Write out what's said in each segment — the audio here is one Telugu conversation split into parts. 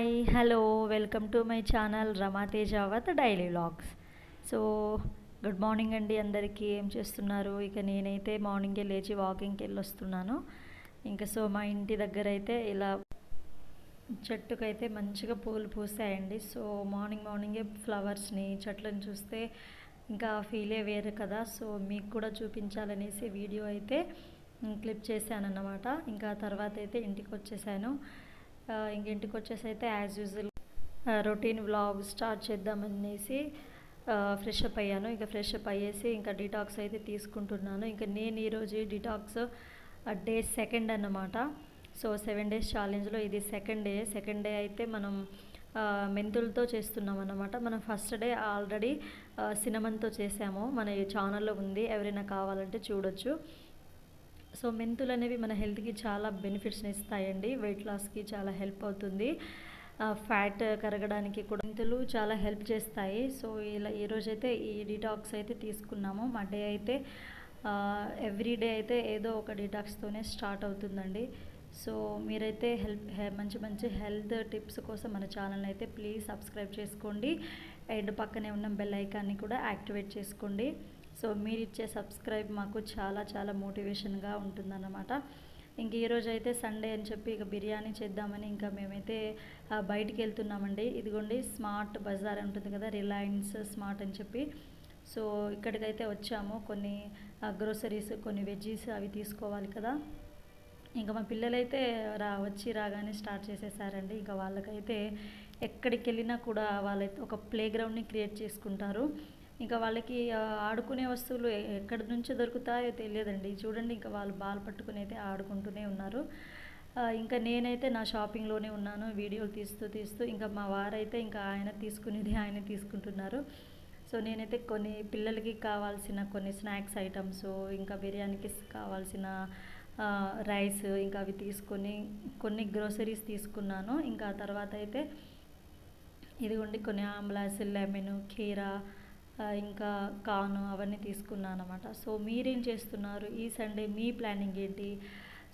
Hi hello welcome to my channel Rama Tejavath daily vlogs so good morning అండి అందరికీ. ఏం చేస్తున్నారు? ఇక నేనైతే మార్నింగే లేచి వాకింగ్కి వెళ్ళి వస్తున్నాను ఇంకా సో మా ఇంటి దగ్గర అయితే ఇలా చెట్టుకైతే మంచిగా పూలు పూసాయండి. సో మార్నింగ్ మార్నింగే ఫ్లవర్స్ని చెట్లను చూస్తే ఇంకా ఫీలే వేరు కదా. సో మీకు కూడా చూపించాలనేసి వీడియో అయితే క్లిప్ చేశాను అన్నమాట ఇంకా తర్వాత అయితే ఇంటికి వచ్చేసాను. ఇంకింటికి ఇంక వచ్చేసి అయితే as usual routine vlog start చేద్దామనేసి fresh up అయ్యాను. ఇంకా ఫ్రెష్ అప్ అయ్యేసి ఇంకా డిటాక్స్ అయితే తీసుకుంటున్నాను. ఇంకా నేను ఈరోజు డిటాక్స్ డే సెకండ్ అన్నమాట. సో సెవెన్ డేస్ ఛాలెంజ్లో ఇది సెకండ్ డే సెకండ్ డే అయితే మనం మెంతులతో చేస్తున్నాం అన్నమాట. మనం ఫస్ట్ డే ఆల్రెడీ సినమన్తో చేసాము. మన ఈ ఛానల్లో ఉంది. ఎవరైనా కావాలంటే చూడొచ్చు. సో మెంతులు అనేవి మన హెల్త్కి చాలా బెనిఫిట్స్ని ఇస్తాయండి. వెయిట్ లాస్కి చాలా హెల్ప్ అవుతుంది. ఫ్యాట్ కరగడానికి కూడా మెంతులు చాలా హెల్ప్ చేస్తాయి. సో ఇలా ఈరోజైతే ఈ డిటాక్స్ అయితే తీసుకున్నాము. మా డే అయితే ఎవ్రీ డే అయితే ఏదో ఒక డిటాక్స్తోనే స్టార్ట్ అవుతుందండి. సో మీరైతే హెల్ప్ హె- మంచి మంచి హెల్త్ టిప్స్ కోసం మన ఛానల్ అయితే ప్లీజ్ సబ్స్క్రైబ్ చేసుకోండి. అండ్ పక్కనే ఉన్న బెల్ ఐకాన్ని కూడా యాక్టివేట్ చేసుకోండి. సో మీరు ఇచ్చే సబ్స్క్రైబ్ మాకు చాలా చాలా మోటివేషన్గా ఉంటుందన్నమాట. ఇంక ఈరోజు అయితే సండే అని చెప్పి ఇక బిర్యానీ చేద్దామని ఇంకా మేమైతే బయటికి వెళ్తున్నామండి. ఇదిగోండి స్మార్ట్ బజార్ ఉంటుంది కదా రిలయన్స్ స్మార్ట్ అని చెప్పి. సో ఇక్కడికైతే వచ్చాము. కొన్ని గ్రోసరీస్ కొన్ని వెజ్జీస్ అవి తీసుకోవాలి కదా. ఇంకా మా పిల్లలైతే రా వచ్చి రాగానే స్టార్ట్ చేసేసారండి. ఇంకా వాళ్ళకైతే ఎక్కడికి వెళ్ళినా కూడా వాళ్ళైతే ఒక ప్లే గ్రౌండ్ని క్రియేట్ చేసుకుంటారు. ఇంకా వాళ్ళకి ఆడుకునే వస్తువులు ఎక్కడి నుంచి దొరుకుతాయో తెలియదండి. చూడండి ఇంకా వాళ్ళు బాల్ పట్టుకుని అయితే ఆడుకుంటూనే ఉన్నారు. ఇంకా నేనైతే నా షాపింగ్లోనే ఉన్నాను వీడియోలు తీస్తూ తీస్తూ. ఇంకా మా వారైతే ఇంకా ఆయన తీసుకునేది ఆయన తీసుకుంటున్నారు. సో నేనైతే కొన్ని పిల్లలకి కావాల్సిన కొన్ని స్నాక్స్ ఐటమ్స్ ఇంకా బిర్యానీకి కావాల్సిన రైస్ ఇంకా అవి తీసుకొని కొన్ని గ్రోసరీస్ తీసుకున్నాను. ఇంకా తర్వాత అయితే ఇదిగోండి కొన్ని ఆమ్లాస్ లెమన్ కీరా ఇంకా కాను అవన్నీ తీసుకున్నాను అనమాట సో మీరేం చేస్తున్నారు? ఈ సండే మీ ప్లానింగ్ ఏంటి?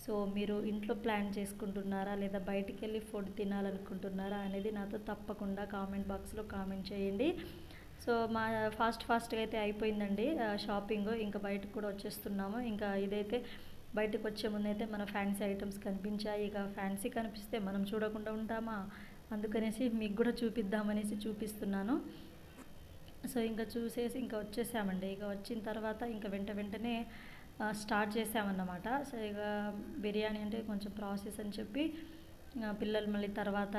సో మీరు ఇంట్లో ప్లాన్ చేసుకుంటున్నారా? లేదా బయటికి వెళ్ళి ఫుడ్ తినాలనుకుంటున్నారా? అనేది నాతో తప్పకుండా కామెంట్ బాక్స్లో కామెంట్ చేయండి. సో మా ఫాస్ట్ ఫాస్ట్గా అయితే అయిపోయిందండి షాపింగ్ ఇంకా బయటకు కూడా వచ్చేస్తున్నాము. ఇంకా ఇదైతే బయటకు వచ్చే ముందైతే మన ఫ్యాన్సీ ఐటమ్స్ కనిపించాయి. ఇక ఫ్యాన్సీ కనిపిస్తే మనం చూడకుండా ఉంటామా? అందుకనేసి మీకు కూడా చూపిద్దామనేసి చూపిస్తున్నాను. సో ఇంకా చూసేసి ఇంకా వచ్చేసామండి. ఇక వచ్చిన తర్వాత ఇంకా వెంట వెంటనే స్టార్ట్ చేసామన్నమాట. సో ఇక బిర్యానీ అంటే కొంచెం ప్రాసెస్ అని చెప్పి పిల్లలు మళ్ళీ తర్వాత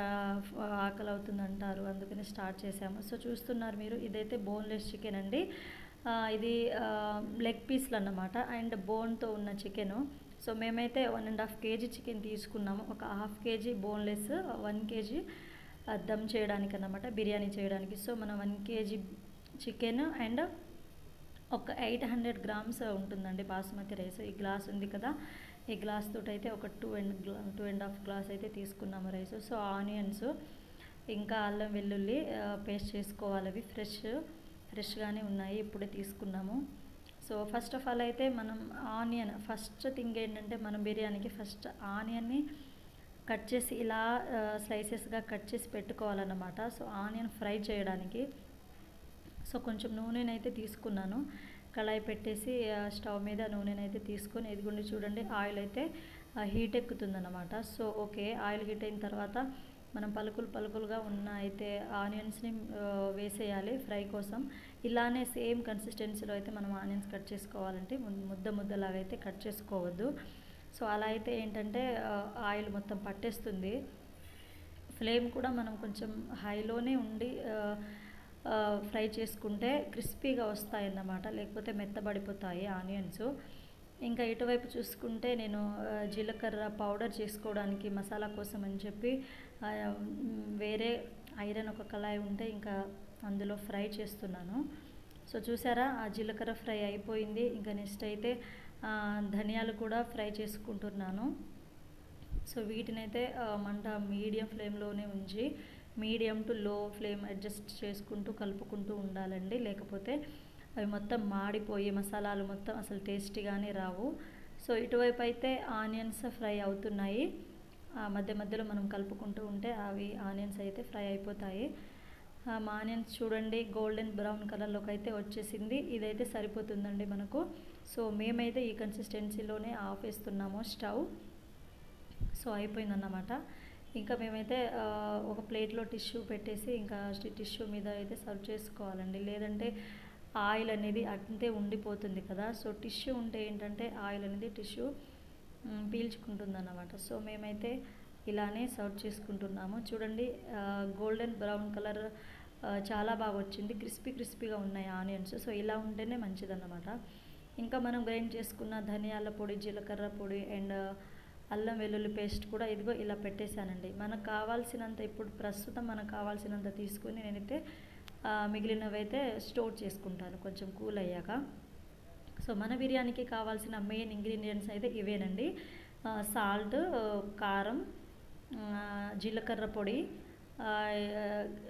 ఆకలి అవుతుంది అంటారు అందుకని స్టార్ట్ చేసాము. సో చూస్తున్నారు మీరు ఇదైతే బోన్లెస్ చికెన్ అండి. ఇది లెగ్ పీస్లు అన్నమాట అండ్ బోన్తో ఉన్న చికెను. సో మేమైతే one and half KG chicken తీసుకున్నాము. ఒక half KG boneless one KG dum చేయడానికి అన్నమాట బిర్యానీ చేయడానికి. సో మనం వన్ కేజీ చికెన్ అండ్ ఒక ఎయిట్ హండ్రెడ్ గ్రామ్స్ ఉంటుందండి బాస్మతి రైస్. ఈ గ్లాస్ ఉంది కదా ఈ గ్లాస్ తోటి అయితే ఒక two and two and half glass అయితే తీసుకున్నాము రైస్. సో ఆనియన్స్ ఇంకా అల్లం వెల్లుల్లి పేస్ట్ చేసుకోవాలి. అవి ఫ్రెష్ ఫ్రెష్గానే ఉన్నాయి ఇప్పుడే తీసుకున్నాము. సో ఫస్ట్ ఆఫ్ ఆల్ అయితే మనం ఆనియన్ ఫస్ట్ థింగ్ ఏంటంటే మనం బిర్యానీకి ఫస్ట్ ఆనియన్ని కట్ చేసి ఇలా స్లైసెస్గా కట్ చేసి పెట్టుకోవాలన్నమాట. సో ఆనియన్ ఫ్రై చేయడానికి సో కొంచెం నూనెనైతే తీసుకున్నాను. కళాయి పెట్టేసి ఆ, స్టవ్ మీద నూనెనైతే తీసుకొని ఎదిగుండి చూడండి ఆయిల్ అయితే హీట్ ఎక్కుతుందన్నమాట. సో ఓకే ఆయిల్ హీట్ అయిన తర్వాత మనం పలుకులు పలుకులుగా ఉన్న అయితే ఆనియన్స్ని వేసేయాలి ఫ్రై కోసం. ఇలానే సేమ్ కన్సిస్టెన్సీలో అయితే మనం ఆనియన్స్ కట్ చేసుకోవాలంటే ముద్ద ముద్దలాగా అయితే కట్ చేసుకోవద్దు. సో అలా అయితే ఏంటంటే ఆయిల్ మొత్తం పట్టేస్తుంది. ఫ్లేమ్ కూడా మనం కొంచెం హైలోనే ఉండి ఫ్రై చేసుకుంటే క్రిస్పీగా వస్తాయి అన్నమాట లేకపోతే మెత్తబడిపోతాయి ఆనియన్స్. ఇంకా ఇటువైపు చూసుకుంటే నేను జీలకర్ర పౌడర్ చేసుకోవడానికి మసాలా కోసం అని చెప్పి వేరే ఐరన్ ఒక కళాయి ఉంటే ఇంకా అందులో ఫ్రై చేస్తున్నాను. సో చూసారా ఆ జీలకర్ర ఫ్రై అయిపోయింది. ఇంకా నెక్స్ట్ అయితే ధనియాలు కూడా ఫ్రై చేసుకుంటున్నాను. సో వీటినైతే మంట మీడియం ఫ్లేమ్లోనే ఉంచి medium to low flame adjust చేసుకుంటూ కలుపుకుంటూ ఉండాలండి. లేకపోతే అవి మొత్తం మాడిపోయి మసాలాలు మొత్తం అసలు టేస్టీగానే రావు. సో ఇటువైపు అయితే ఆనియన్స్ ఫ్రై అవుతున్నాయి. ఆ మధ్య మధ్యలో మనం కలుపుకుంటూ ఉంటే అవి ఆనియన్స్ అయితే ఫ్రై అయిపోతాయి. ఆ, మా ఆనియన్స్ చూడండి గోల్డెన్ బ్రౌన్ కలర్లోకి అయితే వచ్చేసింది. ఇదైతే సరిపోతుందండి మనకు. సో మేమైతే ఈ కన్సిస్టెన్సీలోనే ఆఫ్ వేస్తున్నాము స్టవ్. సో అయిపోయిందన్నమాట. ఇంకా మేమైతే ఒక ప్లేట్లో టిష్యూ పెట్టేసి ఇంకా టిష్యూ మీద అయితే సర్వ్ చేసుకోవాలండి. లేదంటే ఆయిల్ అనేది అంతే ఉండిపోతుంది కదా. సో టిష్యూ ఉంటే ఏంటంటే ఆయిల్ అనేది టిష్యూ పీల్చుకుంటుంది అన్నమాట సో మేమైతే ఇలానే సర్వ్ చేసుకుంటున్నాము. చూడండి గోల్డెన్ బ్రౌన్ కలర్ చాలా బాగా వచ్చింది. క్రిస్పీ క్రిస్పీగా ఉన్నాయి ఆనియన్స్. సో ఇలా ఉంటేనే మంచిదన్నమాట. ఇంకా మనం గ్రైండ్ చేసుకున్న ధనియాల పొడి జీలకర్ర పొడి అండ్ అల్లం వెల్లుల్లి పేస్ట్ కూడా ఇదిగో ఇలా పెట్టేశానండి. మనకు కావాల్సినంత ఇప్పుడు ప్రస్తుతం మనకు కావాల్సినంత తీసుకుని నేనైతే మిగిలినవైతే స్టోర్ చేసుకుంటాను. కొంచెం కూల్ అయ్యాక. సో మన బిర్యానీకి కావాల్సిన మెయిన్ ఇంగ్రీడియంట్స్ అయితే ఇవేనండి. సాల్ట్ కారం జీలకర్ర పొడి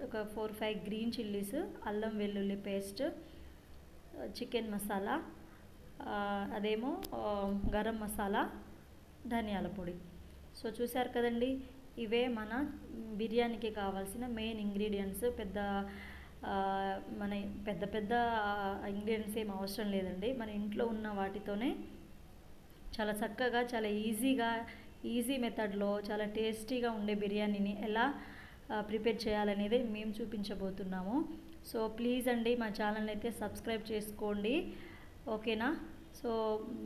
ఒక ఫోర్ ఫైవ్ గ్రీన్ చిల్లీస్ అల్లం వెల్లుల్లి పేస్ట్ చికెన్ మసాలా అదేమో గరం మసాలా ధనియాల పొడి. సో చూశారు కదండి ఇవే మన బిర్యానీకి కావాల్సిన మెయిన్ ఇంగ్రీడియంట్స్. పెద్ద మన పెద్ద పెద్ద ఇంగ్రీడియంట్స్ ఏం అవసరం లేదండి. మన ఇంట్లో ఉన్న వాటితోనే చాలా చక్కగా చాలా ఈజీగా ఈజీ మెథడ్లో చాలా టేస్టీగా ఉండే బిర్యానీని ఎలా ప్రిపేర్ చేయాలనేది మేము చూపించబోతున్నాము. సో ప్లీజ్ అండి మా ఛానల్ అయితే సబ్స్క్రైబ్ చేసుకోండి. ఓకేనా? సో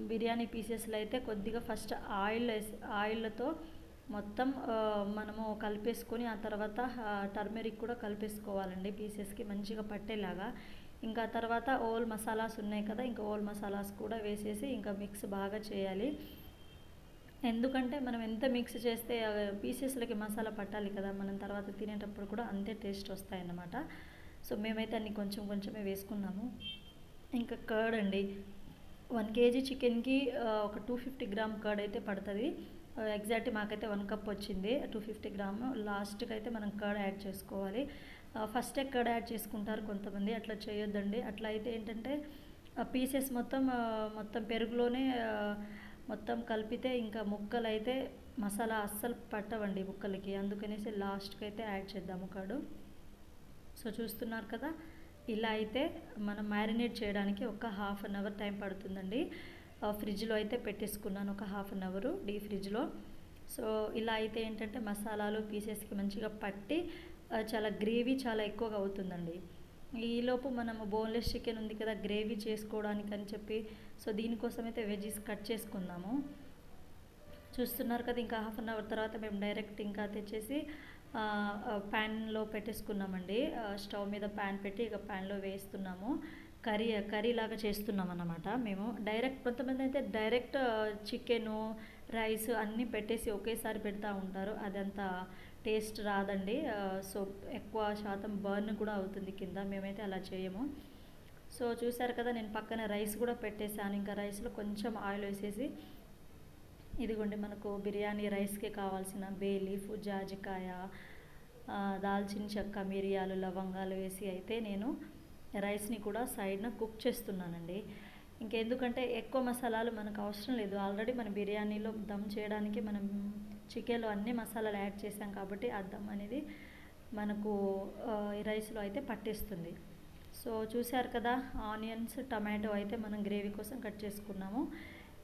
బిర్యానీ పీసెస్లో అయితే కొద్దిగా ఫస్ట్ ఆయిల్ వేసి ఆయిల్తో మొత్తం మనము కలిపేసుకొని ఆ తర్వాత టర్మెరిక్ కూడా కలిపేసుకోవాలండి పీసెస్కి మంచిగా పట్టేలాగా. ఇంకా తర్వాత ఓల్ మసాలాస్ ఉన్నాయి కదా ఇంకా ఓల్ మసాలాస్ కూడా వేసేసి ఇంకా మిక్స్ బాగా చేయాలి. ఎందుకంటే మనం ఎంత మిక్స్ చేస్తే పీసెస్లకి మసాలా పట్టాలి కదా మనం తర్వాత తినేటప్పుడు కూడా అంతే టేస్ట్ వస్తాయన్నమాట. సో మేమైతే అన్ని కొంచెం కొంచెమే వేసుకున్నాము. ఇంకా కర్డ్ అండి. వన్ కేజీ చికెన్కి ఒక టూ ఫిఫ్టీ గ్రామ్ కర్డ్ అయితే పడుతుంది. ఎగ్జాక్ట్ మాకైతే వన్ కప్ వచ్చింది. టూ ఫిఫ్టీ గ్రామ్ లాస్ట్కి అయితే మనం కర్డ్ యాడ్ చేసుకోవాలి. ఫస్ట్ కర్డ్ యాడ్ చేసుకుంటారు కొంతమంది. అట్లా చేయొద్దండి. అట్లా అయితే ఏంటంటే పీసెస్ మొత్తం మొత్తం పెరుగులోనే మొత్తం కలిపితే ఇంకా ముక్కలు అయితే మసాలా అస్సలు పట్టవండి ముక్కలకి. అందుకనేసి లాస్ట్కి అయితే యాడ్ చేద్దాము కాడు సో చూస్తున్నారు కదా. ఇలా అయితే మనం మ్యారినేట్ చేయడానికి ఒక హాఫ్ అన్ అవర్ టైం పడుతుందండి. ఆ, ఫ్రిడ్జ్లో అయితే పెట్టేసుకున్నాను ఒక హాఫ్ అన్ అవరు డీ ఫ్రిడ్జ్లో సో ఇలా అయితే ఏంటంటే మసాలాలు పీసెస్కి మంచిగా పట్టి చాలా గ్రేవీ చాలా ఎక్కువగా అవుతుందండి. ఈలోపు మనము బోన్లెస్ చికెన్ ఉంది కదా గ్రేవీ చేసుకోవడానికి అని చెప్పి సో దీనికోసం అయితే వెజీస్ కట్ చేసుకుందాము. చూస్తున్నారు కదా ఇంకా హాఫ్ అన్ అవర్ తర్వాత మేము డైరెక్ట్ ఇంకా తెచ్చేసి ప్యాన్లో పెట్టేసుకున్నామండి. స్టవ్ మీద ప్యాన్ పెట్టి ఇక ప్యాన్లో వేస్తున్నాము. కర్రీ కర్రీ లాగా చేస్తున్నాం అన్నమాట మేము. డైరెక్ట్ కొంతమంది అయితే డైరెక్ట్ చికెను రైస్ అన్నీ పెట్టేసి ఒకేసారి పెడతా ఉంటారు. అదంతా టేస్ట్ రాదండి. సో ఎక్కువ శాతం బర్న్ కూడా అవుతుంది కింద. మేమైతే అలా చేయము. సో చూసారు కదా నేను పక్కన రైస్ కూడా పెట్టేశాను. ఇంకా రైస్లో కొంచెం ఆయిల్ వేసేసి ఇదిగోండి మనకు బిర్యానీ రైస్కి కావాల్సిన బే లీఫ్ జాజికాయ దాల్చిన చెక్క మిరియాలు లవంగాలు వేసి అయితే నేను రైస్ని కూడా సైడ్న కుక్ చేస్తున్నానండి. ఇంకెందుకంటే ఎక్కువ మసాలాలు మనకు అవసరం లేదు. ఆల్రెడీ మన బిర్యానీలో దమ్ చేయడానికి మనం చికెన్లో అన్ని మసాలాలు యాడ్ చేసాం కాబట్టి ఆ దమ్ అనేది మనకు రైస్లో అయితే పట్టేస్తుంది. సో చూశారు కదా ఆనియన్స్ టమాటో అయితే మనం గ్రేవీ కోసం కట్ చేసుకున్నాము.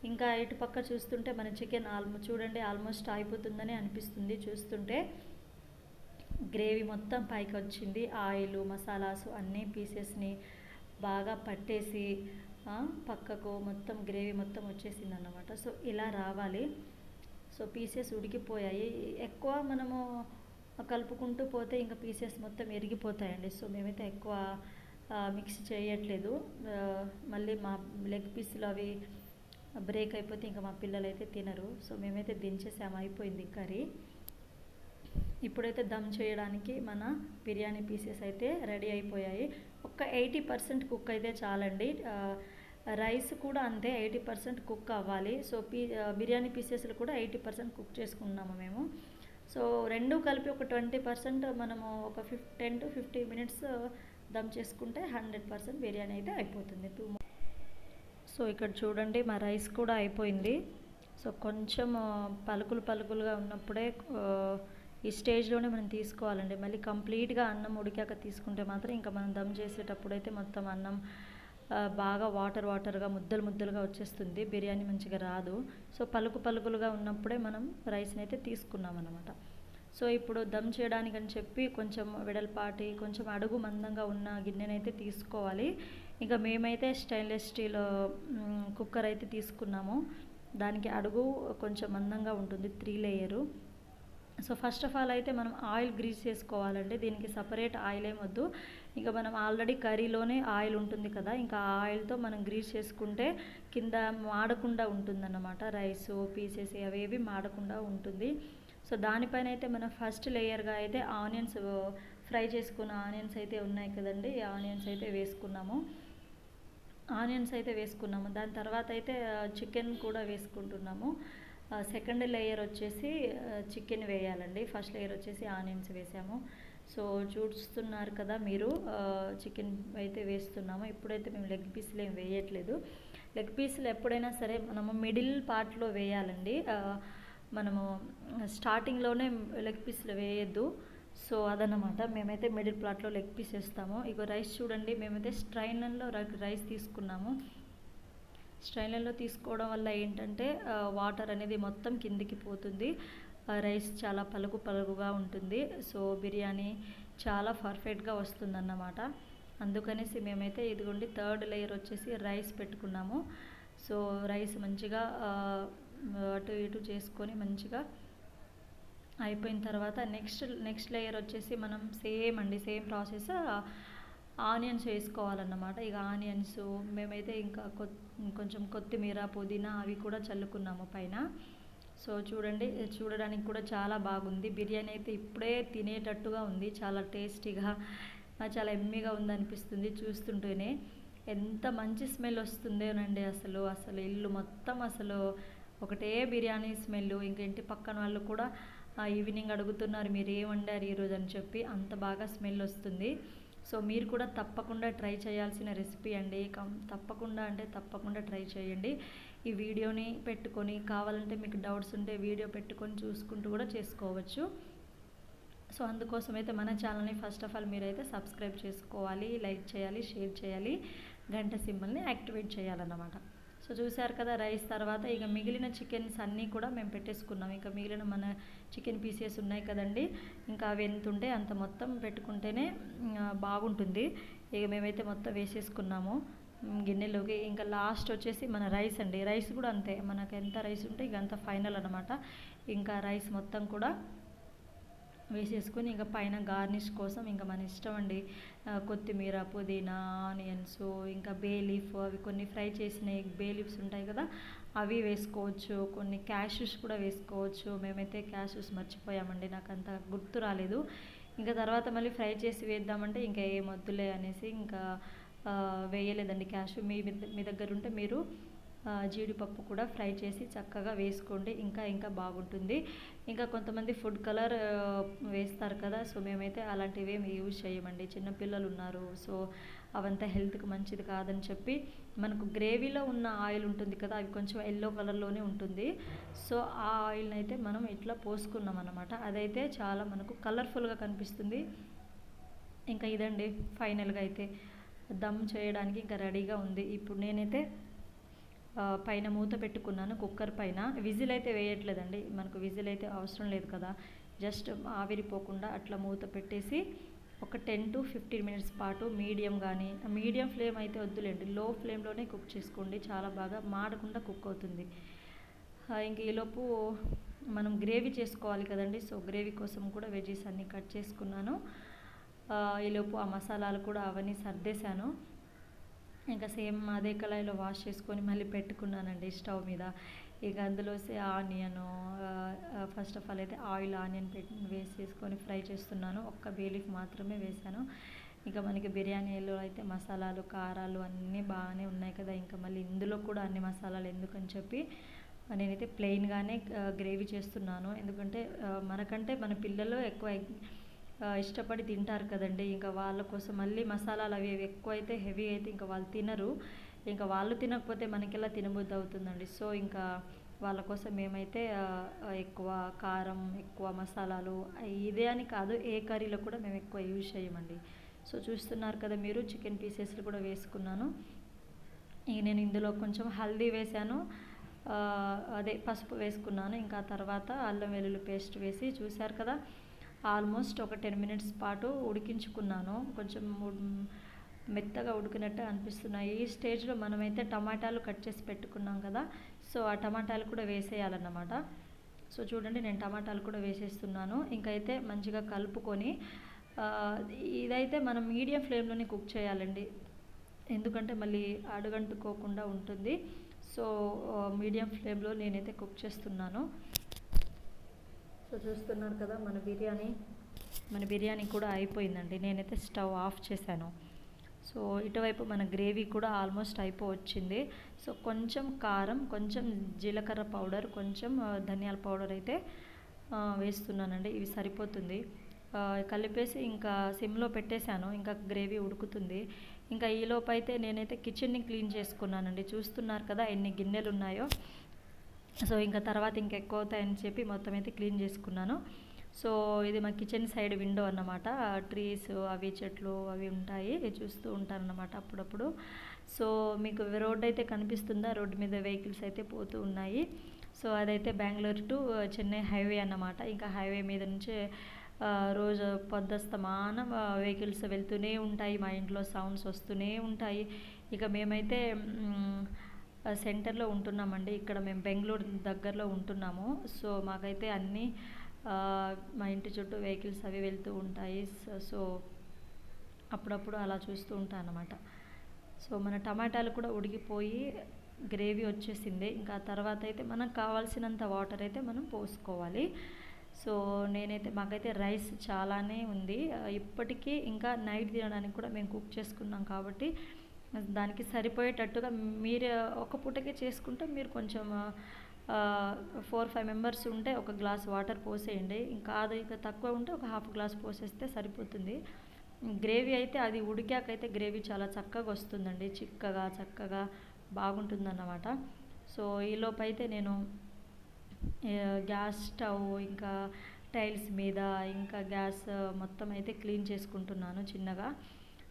ఇంకా ఇటు పక్క చూస్తుంటే మన చికెన్ ఆల్మో చూడండి ఆల్మోస్ట్ అయిపోతుందని అనిపిస్తుంది. చూస్తుంటే గ్రేవీ మొత్తం పైకి వచ్చింది. ఆయిల్ మసాలాస్ అన్ని పీసెస్ని బాగా పట్టేసి పక్కకు మొత్తం గ్రేవీ మొత్తం వచ్చేసింది అన్నమాట సో ఇలా రావాలి. సో పీసెస్ ఉడికిపోయాయి. ఎక్కువ మనము కలుపుకుంటూ పోతే ఇంకా పీసెస్ మొత్తం ఎరిగిపోతాయండి. సో మేమైతే ఎక్కువ మిక్స్ చేయట్లేదు. మళ్ళీ మా లెగ్ పీసులు అవి బ్రేక్ అయిపోతే ఇంకా మా పిల్లలు అయితే తినరు. సో మేమైతే దించేసాము అయిపోయింది కర్రీ. ఇప్పుడైతే దమ్ చేయడానికి మన బిర్యానీ పీసెస్ అయితే రెడీ అయిపోయాయి. ఒక్క ఎయిటీ పర్సెంట్ కుక్ అయితే చాలండి. రైస్ కూడా అంతే ఎయిటీ పర్సెంట్ కుక్ అవ్వాలి. సో పీ బిర్యానీ పీసెస్లు కూడా ఎయిటీ పర్సెంట్ కుక్ చేసుకున్నాము మేము. సో రెండు కలిపి ఒక ట్వంటీ పర్సెంట్ మనము ఒక ఫిఫ్ ten to fifty minutes dum చేసుకుంటే హండ్రెడ్ పర్సెంట్ బిర్యానీ అయితే అయిపోతుంది. టూ సో ఇక్కడ చూడండి మా రైస్ కూడా అయిపోయింది. సో కొంచెం పలుకులు పలుకులుగా ఉన్నప్పుడే ఈ స్టేజ్లోనే మనం తీసుకోవాలండి. మళ్ళీ కంప్లీట్గా అన్నం ఉడికాక తీసుకుంటే మాత్రం ఇంకా మనం దమ్ చేసేటప్పుడు అయితే మొత్తం అన్నం బాగా వాటర్ వాటర్గా ముద్దలు ముద్దలుగా వచ్చేస్తుంది. బిర్యానీ మంచిగా రాదు. సో పలుకు పలుకులుగా ఉన్నప్పుడే మనం రైస్ని అయితే తీసుకున్నాం అనమాట సో ఇప్పుడు దమ్ చేయడానికి అని చెప్పి కొంచెం వెడల్పాటి కొంచెం అడుగు మందంగా ఉన్న గిన్నెనైతే తీసుకోవాలి. ఇంకా మేమైతే స్టెయిన్లెస్ స్టీల్ కుక్కర్ అయితే తీసుకున్నాము. దానికి అడుగు కొంచెం మందంగా ఉంటుంది three layer so first of all అయితే మనం ఆయిల్ గ్రీస్ చేసుకోవాలండి. దీనికి సపరేట్ ఆయిల్ ఏమొద్దు వద్దు. ఇంకా మనం ఆల్రెడీ కర్రీలోనే ఆయిల్ ఉంటుంది కదా ఇంకా ఆ ఆయిల్తో మనం గ్రీస్ చేసుకుంటే కింద మాడకుండా ఉంటుందన్నమాట. రైస్ పీసెస్ అవేవి మాడకుండా ఉంటుంది. సో దానిపైన అయితే మనం ఫస్ట్ లేయర్గా అయితే ఆనియన్స్ ఫ్రై చేసుకున్న ఆనియన్స్ అయితే ఉన్నాయి కదండి. ఈ ఆనియన్స్ అయితే వేసుకున్నాము. ఆనియన్స్ అయితే వేసుకున్నాము. దాని తర్వాత అయితే చికెన్ కూడా వేసుకుంటున్నాము. సెకండ్ లేయర్ వచ్చేసి చికెన్ వేయాలండి. ఫస్ట్ లేయర్ వచ్చేసి ఆనియన్స్ వేసాము. సో చూస్తున్నారు కదా మీరు చికెన్ అయితే వేస్తున్నాము. ఇప్పుడైతే మేము లెగ్ పీసులు ఏం వేయట్లేదు. లెగ్ పీసులు ఎప్పుడైనా సరే మనము మిడిల్ పార్ట్లో వేయాలండి. మనము స్టార్టింగ్లోనే లెగ్ పీసులు వేయద్దు. సో అదనమాట మేమైతే మిడిల్ ప్లాట్లో లెగ్ పీస్ వేస్తాము ఇక రైస్ చూడండి మేమైతే స్ట్రైనర్లో రైస్ తీసుకున్నాము. స్ట్రైనర్లో తీసుకోవడం వల్ల ఏంటంటే వాటర్ అనేది మొత్తం కిందికి పోతుంది. రైస్ చాలా పలుకు పలుకుగా ఉంటుంది. సో బిర్యానీ చాలా పర్ఫెక్ట్గా వస్తుందన్నమాట. అందుకనేసి మేమైతే ఇదిగోండి థర్డ్ లేయర్ వచ్చేసి రైస్ పెట్టుకున్నాము. సో రైస్ మంచిగా అటు ఇటు చేసుకొని మంచిగా అయిపోయిన తర్వాత నెక్స్ట్ నెక్స్ట్ లేయర్ వచ్చేసి మనం సేమ్ అండి సేమ్ ప్రాసెస్ ఆనియన్స్ వేసుకోవాలన్నమాట. ఇక ఆనియన్స్ మేమైతే ఇంకా కొ- కొంచెం కొత్తిమీర పుదీనా అవి కూడా చల్లుకున్నాము పైన. సో చూడండి చూడడానికి కూడా చాలా బాగుంది. బిర్యానీ అయితే ఇప్పుడే తినేటట్టుగా ఉంది చాలా టేస్టీగా చాలా ఎమ్మిగా ఉందనిపిస్తుంది చూస్తుంటేనే. ఎంత మంచి స్మెల్ వస్తుందేనండి అసలు అసలు ఇల్లు మొత్తం అసలు ఒకటే బిర్యానీ స్మెల్ ఇంకేంటి పక్కన వాళ్ళు కూడా ఈవినింగ్ అడుగుతున్నారు మీరు ఏం వండారు ఈరోజు అని చెప్పి అంత బాగా స్మెల్ వస్తుంది. సో మీరు కూడా తప్పకుండా ట్రై చేయాల్సిన రెసిపీ అండి. కం- తప్పకుండా అంటే తప్పకుండా ట్రై చేయండి. ఈ వీడియోని పెట్టుకొని కావాలంటే మీకు డౌట్స్ ఉంటే వీడియో పెట్టుకొని చూసుకుంటూ కూడా చేసుకోవచ్చు. సో అందుకోసం అయితే మన ఛానల్ని ఫస్ట్ ఆఫ్ ఆల్ మీరైతే సబ్స్క్రైబ్ చేసుకోవాలి లైక్ చేయాలి షేర్ చేయాలి గంట సింబల్ని యాక్టివేట్ చేయాలన్నమాట. సో చూశారు కదా రైస్ తర్వాత ఇక మిగిలిన చికెన్స్ అన్నీ కూడా మేము పెట్టేసుకున్నాం. ఇంకా మిగిలిన మన చికెన్ పీసెస్ ఉన్నాయి కదండి. ఇంకా అవి ఎంత ఉంటే అంత మొత్తం పెట్టుకుంటేనే బాగుంటుంది. ఇక మేమైతే మొత్తం వేసేసుకున్నాము. గిన్నెలోకి ఇంకా లాస్ట్ వచ్చేసి మన రైస్ అండి. రైస్ కూడా అంతే. మనకు ఎంత రైస్ ఉంటే ఇక అంత ఫైనల్ అనమాట ఇంకా రైస్ మొత్తం కూడా వేసేసుకొని ఇంకా పైన గార్నిష్ కోసం ఇంకా మన ఇష్టం అండి. కొత్తిమీర పుదీనా ఆనియన్స్ ఇంకా బే లీఫ్ అవి కొన్ని ఫ్రై చేసిన బే లీఫ్స్ ఉంటాయి కదా అవి వేసుకోవచ్చు. కొన్ని క్యాషెస్ కూడా వేసుకోవచ్చు. మేమైతే క్యాషెస్ మర్చిపోయామండి నాకు అంత గుర్తు రాలేదు. ఇంకా తర్వాత మళ్ళీ ఫ్రై చేసి వేద్దామంటే ఇంకా ఏం వద్దులే అనేసి ఇంకా వేయలేదండి క్యాష్ మీ మీ- మీ దగ్గర ఉంటే మీరు జీడిపప్పు కూడా ఫ్రై చేసి చక్కగా వేసుకోండి. ఇంకా ఇంకా బాగుంటుంది. ఇంకా కొంతమంది ఫుడ్ కలర్ వేస్తారు కదా సో మేమైతే అలాంటివి ఏమి యూజ్ చేయమండి. చిన్నపిల్లలు ఉన్నారు సో అవంతా హెల్త్కి మంచిది కాదని చెప్పి మనకు గ్రేవీలో ఉన్న ఆయిల్ ఉంటుంది కదా అవి కొంచెం ఎల్లో కలర్లోనే ఉంటుంది. సో ఆ ఆయిల్ని అయితే మనం ఇట్లా పోసుకున్నాం అనమాట అదైతే చాలా మనకు కలర్ఫుల్గా కనిపిస్తుంది. ఇంకా ఇదండి ఫైనల్గా అయితే దమ్ చేయడానికి ఇంకా రెడీగా ఉంది. ఇప్పుడు నేనైతే పైన మూత పెట్టుకున్నాను కుక్కర్ పైన. విజిల్ అయితే వేయట్లేదండి మనకు విజిల్ అయితే అవసరం లేదు కదా. జస్ట్ ఆవిరిపోకుండా అట్లా మూత పెట్టేసి ఒక టెన్ టు ఫిఫ్టీన్ మినిట్స్ పాటు మీడియం కానీ మీడియం ఫ్లేమ్ అయితే వద్దులేండి. లో ఫ్లేమ్లోనే కుక్ చేసుకోండి చాలా బాగా మాడకుండా కుక్ అవుతుంది. ఇంక ఈలోపు మనం గ్రేవీ చేసుకోవాలి కదండి సో గ్రేవీ కోసం కూడా వెజీస్ అన్నీ కట్ చేసుకున్నాను. ఈలోపు ఆ మసాలాలు కూడా అవన్నీ సర్దేశాను. ఇంకా సేమ్ అదే కళాయిలో వాష్ చేసుకొని మళ్ళీ పెట్టుకున్నానండి స్టవ్ మీద. ఇక అందులో ఆనియను ఫస్ట్ ఆఫ్ ఆల్ అయితే ఆయిల్ ఆనియన్ పెట్టి వేసేసుకొని ఫ్రై చేస్తున్నాను. ఒక్క బేలీఫ్ మాత్రమే వేసాను ఇంకా మనకి బిర్యానీలో అయితే మసాలాలు కారాలు అన్నీ బాగానే ఉన్నాయి కదా. ఇంకా మళ్ళీ ఇందులో కూడా అన్ని మసాలాలు ఎందుకని చెప్పి నేనైతే ప్లెయిన్గానే గ్రేవీ చేస్తున్నాను. ఎందుకంటే మనకంటే మన పిల్లలు ఎక్కువ ఇష్టపడి తింటారు కదండి. ఇంకా వాళ్ళ కోసం మళ్ళీ మసాలాలు అవి ఎక్కువ అయితే హెవీ అయితే ఇంకా వాళ్ళు తినరు. ఇంకా వాళ్ళు తినకపోతే మనకెలా తినబుద్ధి అవుతుందండి. సో ఇంకా వాళ్ళ కోసం మేమైతే ఎక్కువ కారం ఎక్కువ మసాలాలు ఇదే అని కాదు ఏ కర్రీలో కూడా మేము ఎక్కువ యూజ్ చేయమండి. సో చూస్తున్నారు కదా మీరు చికెన్ పీసెస్లు కూడా వేసుకున్నాను. ఇక నేను ఇందులో కొంచెం హల్దీ వేసాను. అదే పసుపు వేసుకున్నాను. ఇంకా తర్వాత అల్లం వెల్లుల్లి పేస్ట్ వేసి చూశారు కదా ఆల్మోస్ట్ ఒక టెన్ మినిట్స్ పాటు ఉడికించుకున్నాను. కొంచెం మెత్తగా ఉడికినట్టు అనిపిస్తున్నాయి. ఈ స్టేజ్లో మనమైతే టమాటాలు కట్ చేసి పెట్టుకున్నాం కదా సో ఆ టమాటాలు కూడా వేసేయాలన్నమాట. సో చూడండి నేను టమాటాలు కూడా వేసేస్తున్నాను. ఇంకైతే మంచిగా కలుపుకొని ఇదైతే మనం మీడియం ఫ్లేమ్లోనే కుక్ చేయాలండి. ఎందుకంటే మళ్ళీ అడుగంటుకోకుండా ఉంటుంది. సో మీడియం ఫ్లేమ్లో నేనైతే కుక్ చేస్తున్నాను. సో చూస్తున్నారు కదా మన బిర్యానీ మన బిర్యానీ కూడా అయిపోయిందండి. నేనైతే స్టవ్ ఆఫ్ చేశాను. సో ఇటువైపు మన గ్రేవీ కూడా ఆల్మోస్ట్ అయిపోవచ్చింది. సో కొంచెం కారం కొంచెం జీలకర్ర పౌడర్ కొంచెం ధనియాల పౌడర్ అయితే వేస్తున్నానండి. ఇవి సరిపోతుంది. కలిపేసి ఇంకా సిమ్లో పెట్టేశాను. ఇంకా గ్రేవీ ఉడుకుతుంది. ఇంకా ఈలోపు అయితే నేనైతే కిచెన్ని క్లీన్ చేసుకున్నానండి. చూస్తున్నారు కదా ఎన్ని గిన్నెలు ఉన్నాయో. సో ఇంకా తర్వాత ఇంకా ఎక్కువ అవుతాయని చెప్పి మొత్తం అయితే క్లీన్ చేసుకున్నాను. సో ఇది మా కిచెన్ సైడ్ విండో అన్నమాట. ట్రీస్ అవి చెట్లు అవి ఉంటాయి చూస్తూ ఉంటాను అన్నమాట అప్పుడప్పుడు. సో మీకు రోడ్ అయితే కనిపిస్తుందా? రోడ్డు మీద వెహికల్స్ అయితే పోతూ ఉన్నాయి. సో అదైతే బెంగళూరు టు చెన్నై హైవే అన్నమాట. ఇంకా హైవే మీద నుంచి రోజు పొద్దుస్తమానం వెహికల్స్ వెళ్తూనే ఉంటాయి. మా ఇంట్లో సౌండ్స్ వస్తూనే ఉంటాయి. ఇక మేమైతే సెంటర్లో ఉంటున్నామండి. ఇక్కడ మేము బెంగళూరు దగ్గరలో ఉంటున్నాము. సో మాకైతే అన్నీ మా ఇంటి చుట్టూ వెహికల్స్ అవి వెళ్తూ ఉంటాయి. సో- అప్పుడప్పుడు అలా చూస్తూ ఉంటాను అన్నమాట. సో మన టమాటాలు కూడా ఉడికిపోయి గ్రేవీ వచ్చేసింది. ఇంకా తర్వాత అయితే మనకు కావాల్సినంత వాటర్ అయితే మనం పోసుకోవాలి. సో నేనైతే మాకైతే రైస్ చాలానే ఉంది. ఇప్పటికీ ఇంకా నైట్ తినడానికి కూడా మేము కుక్ చేసుకున్నాం కాబట్టి దానికి సరిపోయేటట్టుగా మీరు ఒక పూటకే చేసుకుంటే మీరు కొంచెం ఫోర్ ఫైవ్ మెంబర్స్ ఉంటే ఒక గ్లాస్ వాటర్ పోసేయండి. ఇంకా అది ఇంకా తక్కువ ఉంటే ఒక హాఫ్ గ్లాస్ పోసేస్తే సరిపోతుంది. గ్రేవీ అయితే అది ఉడికాకైతే గ్రేవీ చాలా చక్కగా వస్తుందండి. చిక్కగా చక్కగా బాగుంటుందన్నమాట. సో ఈలోపు అయితే నేను గ్యాస్ స్టవ్ ఇంకా టైల్స్ మీద ఇంకా గ్యాస్ మొత్తం అయితే క్లీన్ చేసుకుంటున్నాను చిన్నగా.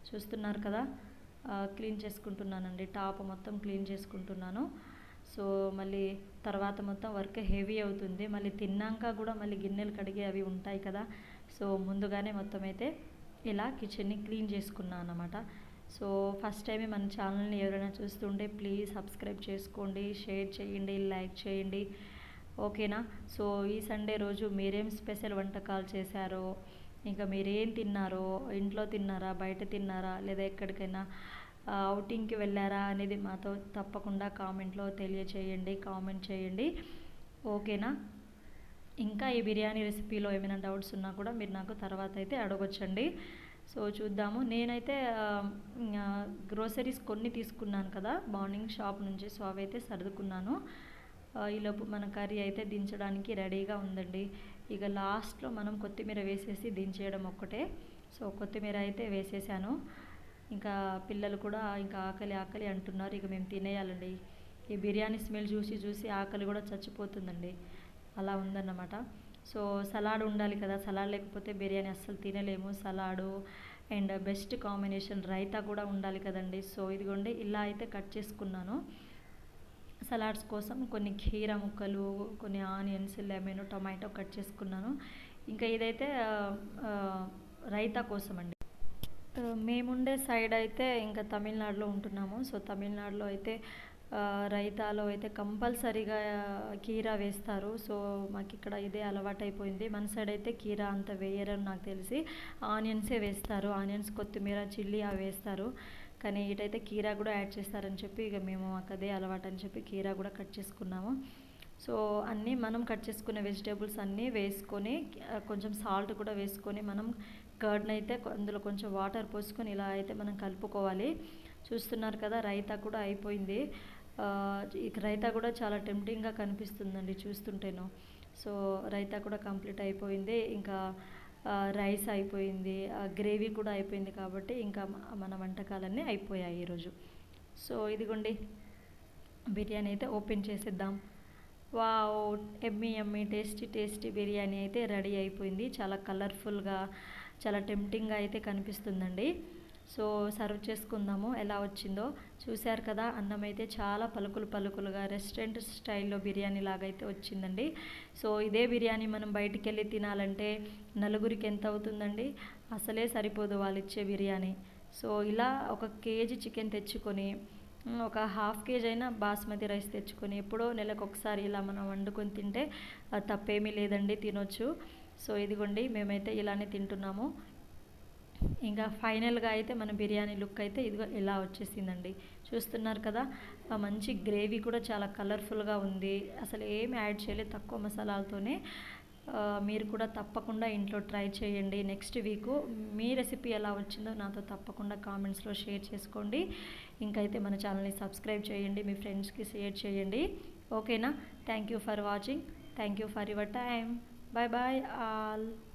చూస్తున్నారు కదా? క్లీన్ చేసుకుంటున్నానండి. టాప్ మొత్తం క్లీన్ చేసుకుంటున్నాను. సో మళ్ళీ తర్వాత మొత్తం వర్క్ హెవీ అవుతుంది. మళ్ళీ తిన్నాక కూడా మళ్ళీ గిన్నెలు కడిగి అవి ఉంటాయి కదా. సో ముందుగానే మొత్తం అయితే ఇలా కిచెన్ని క్లీన్ చేసుకున్నాను అనమాట సో ఫస్ట్ టైం మన ఛానల్ని ఎవరైనా చూస్తుంటే ప్లీజ్ సబ్స్క్రైబ్ చేసుకోండి షేర్ చేయండి లైక్ చేయండి. ఓకేనా? సో ఈ సండే రోజు మీరేం స్పెషల్ వంటకాలు చేశారో ఇంకా మీరేం తిన్నారో ఇంట్లో తిన్నారా బయట తిన్నారా లేదా ఎక్కడికైనా అవుటింగ్కి వెళ్ళారా అనేది మాతో తప్పకుండా కామెంట్లో తెలియచేయండి కామెంట్ చేయండి. ఓకేనా? ఇంకా ఈ బిర్యానీ రెసిపీలో ఏమైనా డౌట్స్ ఉన్నా కూడా మీరు నాకు తర్వాత అయితే అడగొచ్చండి. సో చూద్దాము. నేనైతే గ్రోసరీస్ కొన్ని తీసుకున్నాను కదా మార్నింగ్ షాప్ నుంచి సో అవైతే సర్దుకున్నాను. ఈలోపు మన కర్రీ అయితే దించడానికి రెడీగా ఉందండి. ఇక లాస్ట్లో మనం కొత్తిమీర వేసేసి దించేయడం ఒక్కటే. సో కొత్తిమీర అయితే వేసేసాను. ఇంకా పిల్లలు కూడా ఇంకా ఆకలి ఆకలి అంటున్నారు. ఇక మేము తినేయాలండి. ఈ బిర్యానీ స్మెల్ చూసి చూసి ఆకలి కూడా చచ్చిపోతుందండి. అలా ఉందన్నమాట. సో సలాడ్ ఉండాలి కదా. సలాడ్ లేకపోతే బిర్యానీ అస్సలు తినలేము. Salad and best combination raita కూడా ఉండాలి కదండి. సో ఇదిగోండి ఇలా అయితే కట్ చేసుకున్నాను. సలాడ్స్ కోసం కొన్ని కీర ముక్కలు కొన్ని ఆనియన్స్ లెమన్ టొమాటో కట్ చేసుకున్నాను. ఇంకా ఇదైతే రైతా కోసం అండి మేముండే సైడ్ అయితే ఇంకా తమిళనాడులో ఉంటున్నాము. సో తమిళనాడులో అయితే రైతాలో అయితే కంపల్సరీగా కీరా వేస్తారు. సో మాకు ఇక్కడ ఇదే అలవాటైపోయింది. మన సైడ్ అయితే కీరా అంత వేయరని నాకు తెలిసి ఆనియన్సే వేస్తారు. ఆనియన్స్ కొత్తిమీర చిల్లీ అవి వేస్తారు. కానీ ఇటైతే కీరా కూడా యాడ్ చేస్తారని చెప్పి ఇక మేము మాకు అదే అలవాటు అని చెప్పి కీరా కూడా కట్ చేసుకున్నాము. సో అన్నీ మనం కట్ చేసుకునే వెజిటేబుల్స్ అన్నీ వేసుకొని కొంచెం సాల్ట్ కూడా వేసుకొని మనం కర్డ్ని అయితే అందులో కొంచెం వాటర్ పోసుకొని ఇలా అయితే మనం కలుపుకోవాలి. చూస్తున్నారు కదా రైతా కూడా అయిపోయింది. రైతా కూడా చాలా టెంప్టింగ్గా కనిపిస్తుందండి చూస్తుంటేను. సో రైతా కూడా కంప్లీట్ అయిపోయింది. ఇంకా రైస్ అయిపోయింది గ్రేవీ కూడా అయిపోయింది కాబట్టి ఇంకా మన వంటకాలన్నీ అయిపోయాయి ఈరోజు. సో ఇదిగోండి బిర్యానీ అయితే ఓపెన్ చేసేద్దాం. Wow yummy yummy tasty tasty biryani అయితే రెడీ అయిపోయింది. చాలా కలర్ఫుల్గా చాలా టెంప్టింగ్గా అయితే కనిపిస్తుందండి. సో సర్వ్ చేసుకుందాము. ఎలా వచ్చిందో చూశారు కదా అన్నం అయితే చాలా పలుకులు పలుకులుగా రెస్టారెంట్ స్టైల్లో బిర్యానీ లాగా అయితే వచ్చిందండి. సో ఇదే బిర్యానీ మనం బయటికి వెళ్ళి తినాలంటే నలుగురికి ఎంత అవుతుందండి? అసలే సరిపోదు వాళ్ళు ఇచ్చే బిర్యానీ. సో ఇలా ఒక కేజీ చికెన్ తెచ్చుకొని ఒక హాఫ్ కేజీ అయినా బాస్మతి రైస్ తెచ్చుకొని ఎప్పుడో నెలకు ఒకసారి ఇలా మనం వండుకొని తింటే తప్పేమీ లేదండి తినొచ్చు. సో ఇదిగోండి మేమైతే ఇలానే తింటున్నాము. ఇంకా ఫైనల్గా అయితే మన బిర్యానీ లుక్ అయితే ఇదిగో ఇలా వచ్చేసిందండి. చూస్తున్నారు కదా మంచి గ్రేవీ కూడా చాలా కలర్ఫుల్గా ఉంది. అసలు ఏమి యాడ్ చేయలేదు తక్కువ మసాలాలతోనే. మీరు కూడా తప్పకుండా ఇంట్లో ట్రై చేయండి. నెక్స్ట్ వీక్ మీ రెసిపీ ఎలా వచ్చిందో నాతో తప్పకుండా కామెంట్స్లో షేర్ చేసుకోండి. ఇంకైతే మన ఛానల్ని సబ్స్క్రైబ్ చేయండి మీ ఫ్రెండ్స్కి షేర్ చేయండి. ఓకేనా? Thank you for watching. Thank you for your time Bye bye all.